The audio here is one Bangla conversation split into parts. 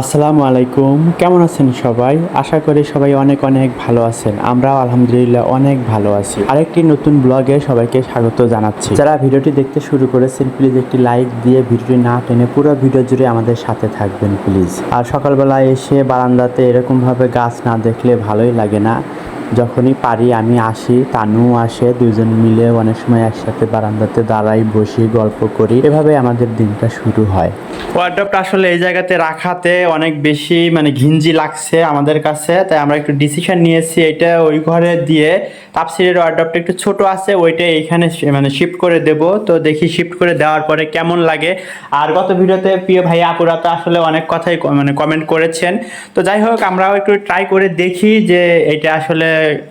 আসসালামু আলাইকুম। কেমন আছেন সবাই? আশা করি সবাই অনেক অনেক ভালো আছেন। আমরাও আলহামদুলিল্লাহ অনেক ভালো আছি। আরেকটি নতুন ব্লগে সবাইকে স্বাগত জানাচ্ছি। যারা ভিডিওটি দেখতে শুরু করেছেন, প্লিজ একটি লাইক দিয়ে ভিডিওটি না টেনে পুরো ভিডিও জুড়ে আমাদের সাথে থাকবেন, প্লিজ। আর সকালবেলায় এসে বারান্দাতে এরকমভাবে গাছ না দেখলে ভালোই লাগে না। যখনই পারি, আমি আসি তানু আসে দুজন মিলে অনেক সময় একসাথে বারান্দাতে দাঁড়াই, বসি, গল্প করি। এভাবে আমাদের দিনটা শুরু হয়। ওয়ার্ড্রপটা আসলে এই জায়গাতে রাখাতে অনেক বেশি মানে ঘিঞ্জি লাগছে আমাদের কাছে। তাই আমরা একটু ডিসিশন নিয়েছি এটা ওই ঘরে দিয়ে তাপসিরের ওয়ার্ড্রপটা একটু ছোট আছে, ওইটা এইখানে মানে শিফট করে দেব। তো দেখি শিফট করে দেওয়ার পরে কেমন লাগে। আর গত ভিডিওতে প্রিয় ভাই আপুরা তো আসলে অনেক কথাই মানে কমেন্ট করেছেন। তো যাই হোক, আমরাও একটু ট্রাই করে দেখি যে এটা আসলে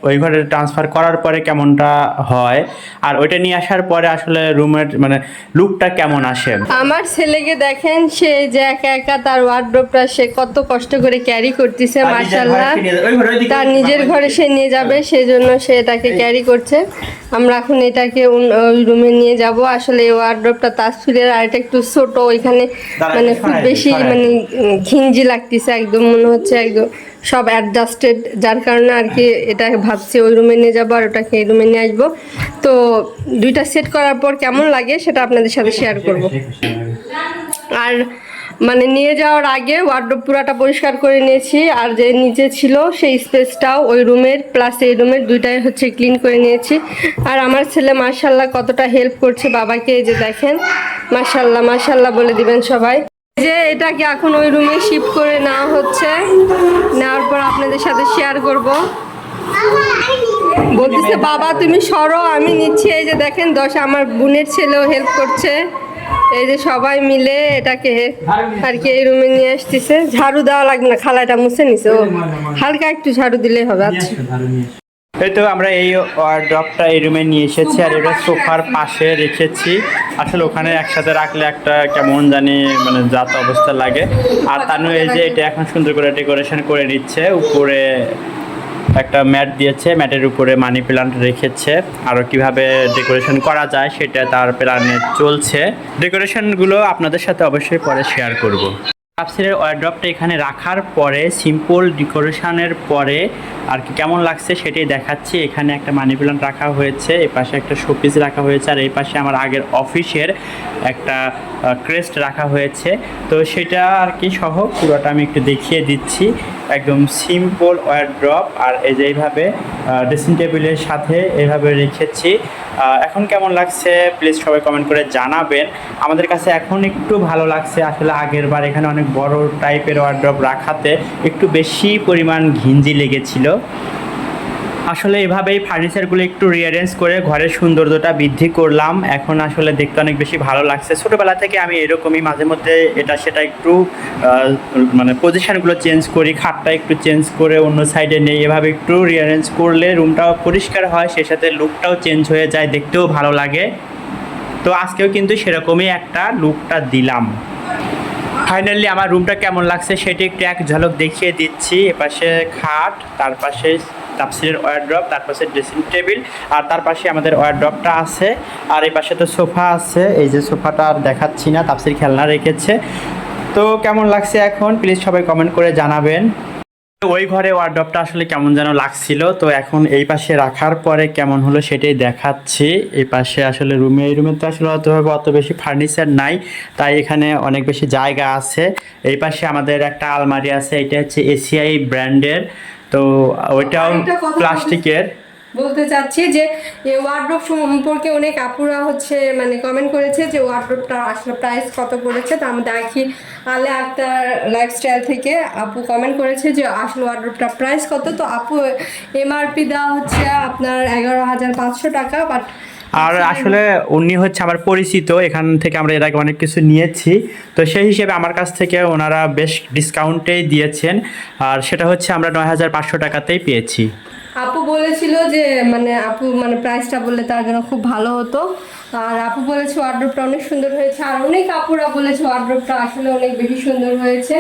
ওই ঘরে ট্রান্সফার করার পরে কেমনটা হয়? আর ওইটা নিয়ে আসার পরে আসলে রুমের মানে লুকটা কেমন আসে? আমার ছেলেকে দেখেন সে যে একা একা তার ওয়ার্ড্রোপটা সে কত কষ্ট করে ক্যারি করতেছে মার্শাল্লাহ তার নিজের ঘরে সে নিয়ে যাবে সেজন্য সে এটাকে ক্যারি করছে। আমরা এখন এটাকে ওই রুমে নিয়ে যাব। আসলে এই ওয়ার্ড্রোবটা তাসফিরের আর এটা একটু ছোট ওইখানে মানে খুব বেশি মানে ঘিঞ্জি লাগতেছে একদম মনে হচ্ছে একদম সব অ্যাডজাস্টেড যার কারণে আর কি এটা ভাবছি ওই রুমে নিয়ে যাব আর ওটাকে এই রুমে নিয়ে আসব। তো দুইটা সেট করার পর কেমন লাগে সেটা আপনাদের সাথে শেয়ার করব। আর মানে নিয়ে যাওয়ার আগে ওয়ার্ডরোব পুরাটা পরিষ্কার করে নিয়েছি, আর যে নিচে ছিল সেই স্পেসটাও ওই রুমের প্লাস এই রুমের দুইটাই হচ্ছে ক্লিন করে নিয়েছি। আর আমার ছেলে মার্শাল্লাহ কতটা হেল্প করছে বাবাকে, এই যে দেখেন। মার্শাল্লাহ মার্শাল্লাহ বলে দিবেন সবাই। যে এটাকে এখন ওই রুমে শিফট করে নেওয়া হচ্ছে? নেওয়ার পর আপনাদের সাথে শেয়ার করব। বলতেছে, বাবা, তুমি সরো, আমি নিচ্ছি। এই যে দেখেন, দশ, আমার বোনের ছেলেও হেল্প করছে। এই যে সবাই মিলে এটাকে আর কি এই রুমে নিয়ে আসতেছে। ঝাড়ু দেওয়া লাগবে না খালাটা মুছে নিছে, ও। হালকা একটু ঝাড়ু দিলেই হবে আচ্ছা। এই তো আমরা এই ড্রপটা এই রুমে নিয়ে এসেছি আর এটা সোফার পাশে রেখেছি। আসলে ওখানে একসাথে রাখলে একটা কেমন জানি মানে জাত অবস্থা লাগে। আর তানু এই যে এটা এখন সুন্দর করে ডেকোরেশন করে নিচ্ছে, উপরে একটা ম্যাট দিয়েছে, ম্যাটের উপরে মানি প্লান্ট রেখেছে। আরও কীভাবে ডেকোরেশন করা যায় সেটা তার প্ল্যানে চলছে। ডেকোরেশনগুলো আপনাদের সাথে অবশ্যই পরে শেয়ার করব। কাপসিলের ওয়ারড্রপটা এখানে রাখার পরে, সিম্পল ডেকোরেশনের পরে আর কি কেমন লাগছে সেটাই দেখাচ্ছি। এখানে একটা মানি প্লান্ট রাখা হয়েছে এই পাশে একটা শোপিস রাখা হয়েছে, আর এই পাশে আমার আগের অফিসের একটা ক্রেস্ট রাখা হয়েছে। তো সেটা আর কি সহ পুরোটা আমি একটু দেখিয়ে দিচ্ছি। একদম সিম্পল ওয়ারড্রপ আর এই যে এইভাবে ড্রেসিং টেবিলের সাথে এইভাবে রেখেছি। এখন কেমন লাগছে? প্লিজ সবাই কমেন্ট করে জানাবেন। আমাদের কাছে এখন একটু ভালো লাগছে। আসলে আগের বার এখানে অনেক বড় টাইপের ওয়ার্ড্রপ রাখাতে একটু বেশি পরিমাণ ঘিঞ্জি লেগেছিল। আসলে এভাবেই ফার্নিচারগুলো একটু রিঅ্যারেঞ্জ করে ঘরের সৌন্দর্যটা বৃদ্ধি করলাম। এখন আসলে দেখতে অনেক বেশি ভালো লাগছে। ছোটোবেলা থেকে আমি এরকমই মাঝে মধ্যে এটা সেটা একটু মানে পজিশানগুলো চেঞ্জ করি, খাটটা একটু চেঞ্জ করে অন্য সাইডে নেই। এভাবে একটু রিঅ্যারেঞ্জ করলে রুমটাও পরিষ্কার হয়, সেই সাথে লুকটাও চেঞ্জ হয়ে যায়, দেখতেও ভালো লাগে। তো আজকেও কিন্তু সেরকমই একটা লুকটা দিলাম। ফাইনালি আমার রুমটা কেমন লাগছে সেটি একটু এক ঝলক দেখিয়ে দিচ্ছি। এপাশে খাট, তার পাশে তাপসিলের ওয়ারড্রপ, তার পাশে ড্রেসিং টেবিল আর তার পাশে আমাদের ওয়ারড্রপটা আছে। আর এই পাশে তো সোফা আছে, এই যে সোফাটা আর দেখাচ্ছি না তাপসির খেলনা রেখেছে। তো কেমন লাগছে এখন? প্লিজ সবাই কমেন্ট করে জানাবেন। ওই ঘরে ওয়ার্ড্রপটা আসলে কেমন যেন লাগছিল, তো এখন এই পাশে রাখার পরে কেমন হলো সেটাই দেখাচ্ছি। এই পাশে আসলে রুমে, এই রুমে তো আসলে অতভাবে অত বেশি ফার্নিচার নাই, তাই এখানে অনেক বেশি জায়গা আছে। এই পাশে আমাদের একটা আলমারি আছে, এটা হচ্ছে এসিআই ব্র্যান্ডের তো ওইটাও প্লাস্টিকের। বলতে চাচ্ছি যে ওয়ার্ড্রপ ওয়ার্ড্রোব সম্পর্কে অনেক আপুরা হচ্ছে মানে কমেন্ট করেছে যে ওয়ার্ড্রপটা আসলে প্রাইস কত পড়েছে। তো আমি দেখি আলে আক্তার লাইফস্টাইল থেকে আপু কমেন্ট করেছে যে আসলে ওয়ার্ড্রপটা প্রাইস কত? তো আপু এমআরপি দেওয়া হচ্ছে আপনার এগারো হাজার পাঁচশো টাকা বাট আর আসলে উনি হচ্ছে আমার পরিচিত এখান থেকে আমরা এর আগে অনেক কিছু নিয়েছি। তো সেই হিসেবে আমার কাছ থেকে ওনারা বেশ ডিসকাউন্টেই দিয়েছেন। আর সেটা হচ্ছে আমরা নয় হাজার পাঁচশো টাকাতেই পেয়েছি। আপু বলেছিল যে মানে আপু মানে প্রাইসটা বললে তার জন্য খুব ভালো হতো। আর আপু বলেছে ওয়ার্ড্রোবটা অনেক সুন্দর হয়েছে। আর অনেক আপুরা বলেছে ওয়ার্ড্রোবটা আসলে অনেক বেশি সুন্দর হয়েছে।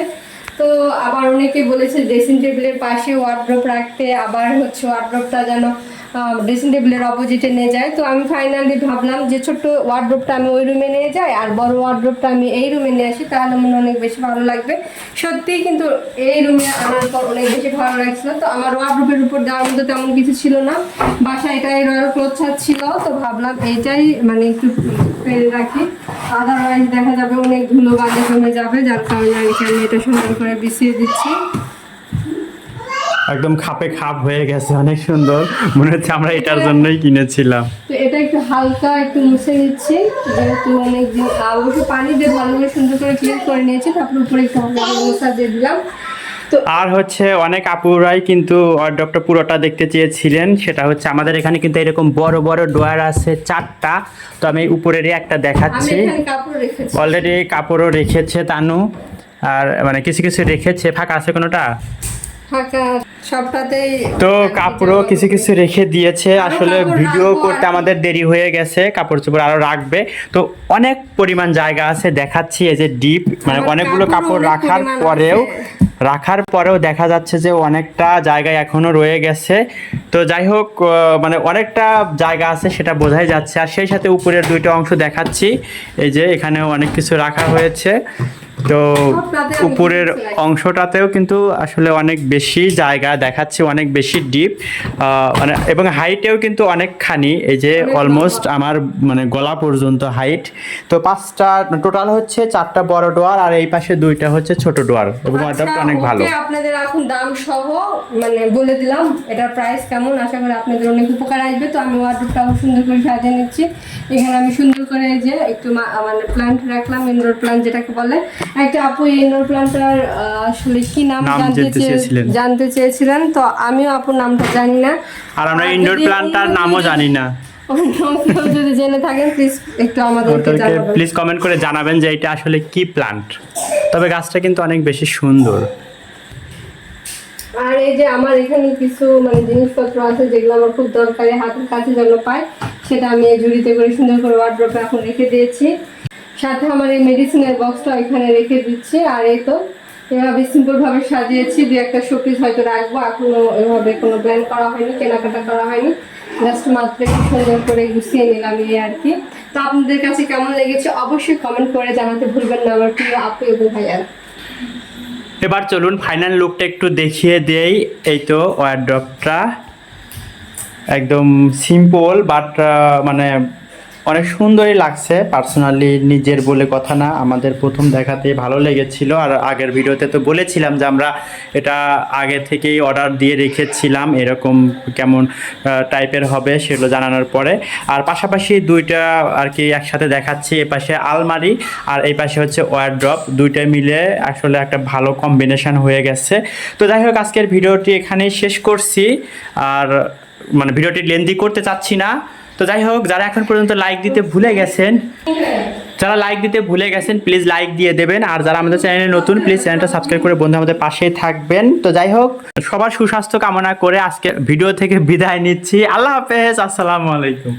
তো আবার অনেকে বলেছে ড্রেসিং টেবিলের পাশে ওয়ার্ড্রপ রাখতে, আবার হচ্ছে ওয়ার্ড্রপটা যেন ড্রেসিং টেবিলের অপোজিটে নিয়ে যায়। তো আমি ফাইনালি ভাবলাম যে ছোট্ট ওয়ার্ড্রপটা আমি ওই রুমে নিয়ে যাই, আর বড় ওয়ার্ড্রপটা আমি এই রুমে নিয়ে আসি, তাহলে মনে অনেক বেশি ভালো লাগবে। সত্যিই কিন্তু এই রুমে আনার পর অনেক বেশি ভালো লাগছিল। তো আমার ওয়ার্ড্রপের উপর দেওয়ার মতো তেমন কিছু ছিল না। বাসায় এটাই রয়্যাল ক্লোথ ছিল, তো ভাবলাম এইটাই মানে একটু ফেলে রাখি। আদারওয়াইজ দেখা যাবে অনেক ধুলো বাজে যাবে যার কারণে আর কি আমি এটা সুন্দর করে বিছিয়ে দিচ্ছি। একদম খাপে খাপ হয়ে গেছে অনেক সুন্দর। মনে হচ্ছে আমরা এটার জন্যই কিনেছিলাম। তো এটা একটু হালকা একটু মুছে নিচ্ছি যেহেতু অনেক দিন অবশ্য পানি দিয়ে ভালো করে সুন্দর করে ক্লিন করে নিয়েছি তারপর উপরে একটু হালকা মশা দিয়ে দিলাম। আর হচ্ছে অনেক আপুরাই কিন্তু ডক্টর পুরোটা দেখতে চেয়েছিলেন। সেটা হচ্ছে আমাদের এখানে কিন্তু এরকম বড় বড় ডোয়ার আছে চারটা। তো আমি উপরেরই একটা দেখাচ্ছি। অলরেডি কাপড়ও রেখেছে। তানু। আর মানে কিছু কিছু রেখেছে। ফাঁকা আছে কোনোটা? ফাঁকা সবটাতেই তো কাপড়ও কিছু কিছু রেখে দিয়েছে। আসলে ভিডিও করতে আমাদের দেরি হয়ে গেছে কাপড় চোপড় আরও রাখবে। তো অনেক পরিমাণ জায়গা আছে দেখাচ্ছি এই যে ডিপ মানে অনেকগুলো কাপড় রাখার পরেও রাখার পরেও দেখা যাচ্ছে যে অনেকটা জায়গায় এখনও রয়ে গেছে। তো যাই হোক মানে অনেকটা জায়গা আছে সেটা বোঝাই যাচ্ছে। আর সেই সাথে উপরের দুইটা অংশ দেখাচ্ছি। এই যে এখানেও অনেক কিছু রাখা হয়েছে। তো উপরের অংশটাতেও কিন্তু আসলে অনেক বেশি জায়গা দেখাচ্ছে অনেক বেশি ডিপ মানে এবং হাইটেও কিন্তু অনেকখানি এই যে অলমোস্ট আমার মানে গলা পর্যন্ত হাইট তো পাঁচটা টোটাল হচ্ছে চারটা বড় ডোয়ার আর এই পাশে দুইটা হচ্ছে ছোট ডোয়ার। এবং আচ্ছা, অনেক ভালো। আপনাদের এখন দাম সহ মানে বলে দিলাম এটার প্রাইস কেমন? আশা করি আপনাদের অনেক উপকার আসবে। তো আমি ওয়ার্ডরোবটা সুন্দর করে সাজিয়ে নিচ্ছি। এখানে আমি সুন্দর করে এই যে একটু মানে প্ল্যান্ট রাখলাম ইনডোর প্ল্যান্ট যেটাকে বলে। একটা আপু ইনডোর প্ল্যান্টটার আসলে কি নাম জানতে চেয়েছিলেন। জানতে চেয়েছিলেন তো আমিও আপুর নামটা জানি না। আর আমরা ইনডোর প্ল্যান্টটার নামও জানি না। যদি জেনে থাকেন প্লিজ একটু আমাদেরকে জানাবেন। প্লিজ কমেন্ট করে জানাবেন যে এটা আসলে কি প্ল্যান্ট তবে গাছটা কিন্তু অনেক বেশি সুন্দর। আর এই যে আমার এখানে কিছু মানে জিনিসপত্র আছে যেগুলো আমার খুব দরকারি হাতের কাছে যেন পাই সেটা আমি ঝুড়িতে করে সুন্দর করে ওয়ার্ড্রপে এখন রেখে দিয়েছি। সাথে আমার এই মেডিসিনের বক্সটা এখানে রেখে দিচ্ছি। আর এই তো, এভাবে সিম্পল ভাবে সাজিয়েছি, দু একটা শোপিস হয়তো রাখব। এখনও এভাবে কোনো প্ল্যান করা হয়নি, কেনাকাটা করা হয়নি। জাস্ট মাত্র একটু সুন্দর করে গুছিয়ে নিলাম এই আর কি। তো আপনাদের কাছে কেমন লেগেছে অবশ্যই কমেন্ট করে জানাতে ভুলবেন না আমার প্রিয় আপু এবং ভাইয়ারা এবার চলুন ফাইনাল লুকটা একটু দেখিয়ে দেই। এই তো ওয়ারড্রপটা একদম সিম্পল বাট মানে অনেক সুন্দরই লাগছে। পার্সোনালি নিজের বলে কথা না, আমাদের প্রথম দেখাতে ভালো লেগেছিল। আর আগের ভিডিওতে তো বলেছিলাম যে আমরা এটা আগে থেকেই অর্ডার দিয়ে রেখেছিলাম, এরকম কেমন টাইপের হবে সেগুলো জানানোর পরে। আর পাশাপাশি দুইটা আর কি একসাথে দেখাচ্ছি, এ পাশে আলমারি আর এই পাশে হচ্ছে ওয়ারড্রপ দুইটা মিলে আসলে একটা ভালো কম্বিনেশন হয়ে গেছে। তো যাই হোক, আজকের ভিডিওটি এখানেই শেষ করছি। আর মানে ভিডিওটি লেন্দি করতে চাচ্ছি না। তো যাই হোক, যারা এখন পর্যন্ত লাইক দিতে ভুলে গেছেন, যারা লাইক দিতে ভুলে গেছেন প্লিজ লাইক দিয়ে দেবেন। আর যারা আমাদের চ্যানেলে নতুন প্লিজ চ্যানেলটা সাবস্ক্রাইব করে বন্ধু আমাদের পাশে থাকবেন। তো যাই হোক, সবার সুস্বাস্থ্য কামনা করে আজকে ভিডিও থেকে বিদায় নিচ্ছি। আল্লাহ হাফেজ, আসসালামু আলাইকুম।